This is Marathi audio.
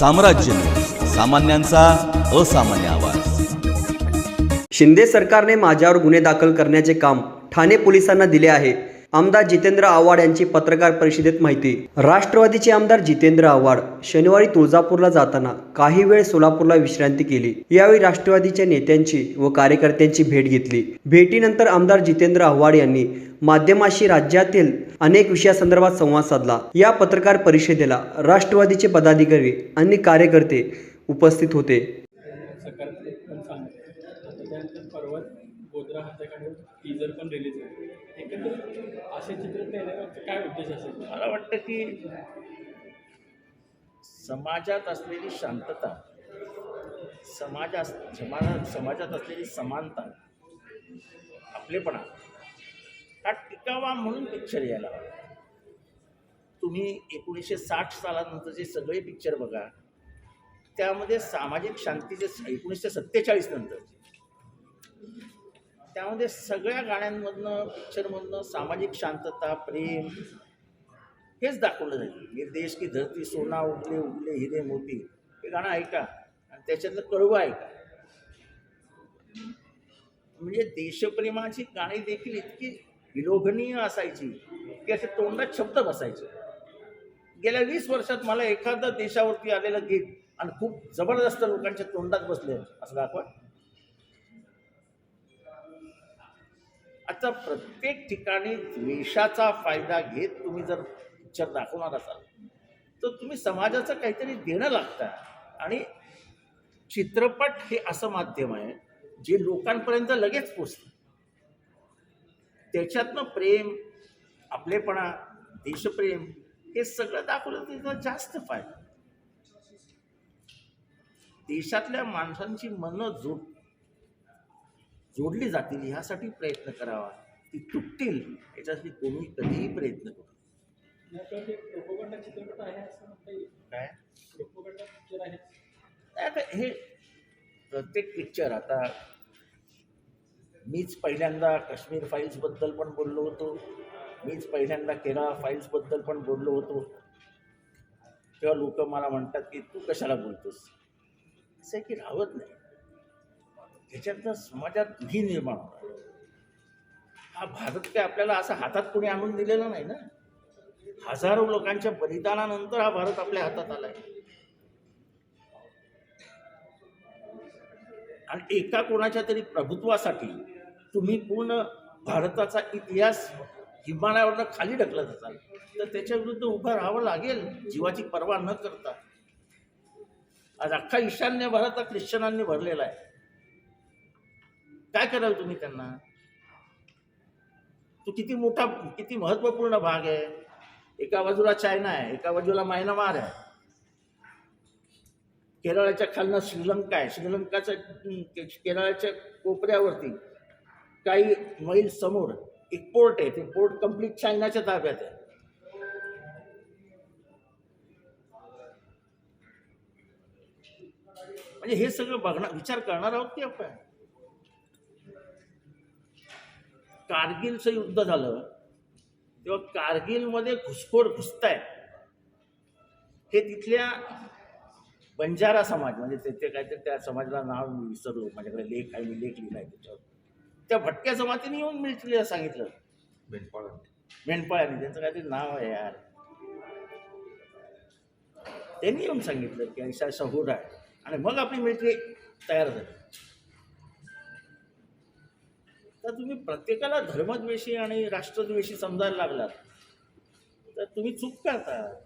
साम्राज्य. सामान्यांचा असामान्य आवाज. शिंदे सरकारने माझ्यावर गुन्हे दाखल करण्याचे काम ठाणे पोलिसांना दिले आहे. आमदार जितेंद्र आव्हाड यांची पत्रकार परिषदेत माहिती. राष्ट्रवादीचे आमदार जितेंद्र आव्हाड शनिवारी तुळजापूरला जाताना काही वेळ सोलापूरला विश्रांती केली. यावेळी राष्ट्रवादीच्या नेत्यांची व कार्यकर्त्यांची भेट घेतली. भेटीनंतर आमदार जितेंद्र आव्हाड यांनी माध्यमाशी राज्यातील अनेक विषयासंदर्भात संवाद साधला. या पत्रकार परिषदेला राष्ट्रवादीचे पदाधिकारी आणि कार्यकर्ते उपस्थित होते. सकारात्मक गोधरा हत्याकांड टीजर पण रिलीज झाला. असे चित्र काय उद्देश असेल? मला वाटतं की समाजात असलेली शांतता समाजा समाजात समाजात असलेली समानता आपलेपणा हा टिकावा म्हणून पिक्चर यायला हवा. तुम्ही एकोणीसशे साठ सालानंतरचे सगळे पिक्चर बघा त्यामध्ये सामाजिक शांतीचे एकोणीसशे सत्तेचाळीस नंतर. त्यामध्ये सगळ्या गाण्यांमधनं पिक्चरमधनं सामाजिक शांतता प्रेम हेच दाखवलं जाईल. हे देश की धरती सोना उगले उगले हिरे मोती. हे गाणं ऐका आणि त्याच्यातलं कडवं ऐका. म्हणजे देशप्रेमाची गाणी देखील इतकी विलोभनीय असायची की असे तोंडात शब्द बसायचे. गेल्या वीस वर्षात मला एखादं देशावरती आलेलं गीत आणि खूप जबरदस्त लोकांच्या तोंडात बसले असं दाखवा. आता प्रत्येक ठिकाणी द्वेषाचा फायदा घेत तुम्ही जर पिक्चर दाखवणार असाल तर तुम्ही समाजाचं काहीतरी देणं लागतं. आणि चित्रपट हे असं माध्यम आहे जे लोकांपर्यंत लगेच पोचतं त्याच्यातनं प्रेम आपलेपणा देशप्रेम हे सगळं दाखवलं त्याचा जास्त फायदा. देशातल्या माणसांची मनं जोड जोडली जातील ह्यासाठी प्रयत्न करावा. ती तुटतील याच्यासाठी कोणी कधीही प्रयत्न करू काय? आता हे प्रत्येक पिक्चर आता मीच पहिल्यांदा काश्मीर फाईल्सबद्दल पण बोललो होतो. मीच पहिल्यांदा केरळा फाईल्सबद्दल पण बोललो होतो. तेव्हा लोक मला म्हणतात की तू कशाला बोलतोस? असं आहे की राहत नाही. त्याच्यातनं समाजात ही निर्माण होणार. हा भारत काय आपल्याला असं हातात कोणी आणून दिलेला नाही ना? हजारो लोकांच्या बलिदानानंतर हा भारत आपल्या हातात आलाय. आणि एका कोणाच्या तरी प्रभुत्वासाठी तुम्ही पूर्ण भारताचा इतिहास हिमालयावरनं खाली ढकलत असाल तर त्याच्या विरुद्ध उभं राहावं लागेल जीवाची पर्वा न करता. आज अख्खा ईशान्य भारत हा ख्रिश्चनांनी भरलेला आहे. काय कराल तुम्ही त्यांना? तो किती मोठा किती महत्त्वपूर्ण भाग आहे. एका बाजूला चायना आहे एका बाजूला म्यानमार आहे. केरळाच्या खालनं श्रीलंका आहे. श्रीलंकाच्या केरळाच्या कोपऱ्यावरती काही मैल समोर एक पोर्ट आहे. ते पोर्ट कंप्लीट चायनाच्या ताब्यात आहे. म्हणजे हे सगळं बघणार विचार करणार आहोत की आपण? कारगिलचं युद्ध झालं तेव्हा कारगिलमध्ये घुसखोर घुसतायत. हे तिथल्या बंजारा समाज म्हणजे ते ते काहीतरी त्या समाजाला नाव मी विसरलो माझ्याकडे लेख आहे मी लेख लिहिला आहे त्याच्यावर. त्या भटक्या जमातीने येऊन मिलिटरीला सांगितलं. मेंढपाळ्यांनी त्यांचं काहीतरी नाव आहे यार. त्यांनी येऊन सांगितलं की ऐसा ऐसा हो रहा है आणि मग आपली मिलिटरी तयार झाली. तर तुम्ही प्रत्येकाला धर्मद्वेषी आणि राष्ट्रद्वेषी समजायला लागलात. तर तुम्ही चूक करता.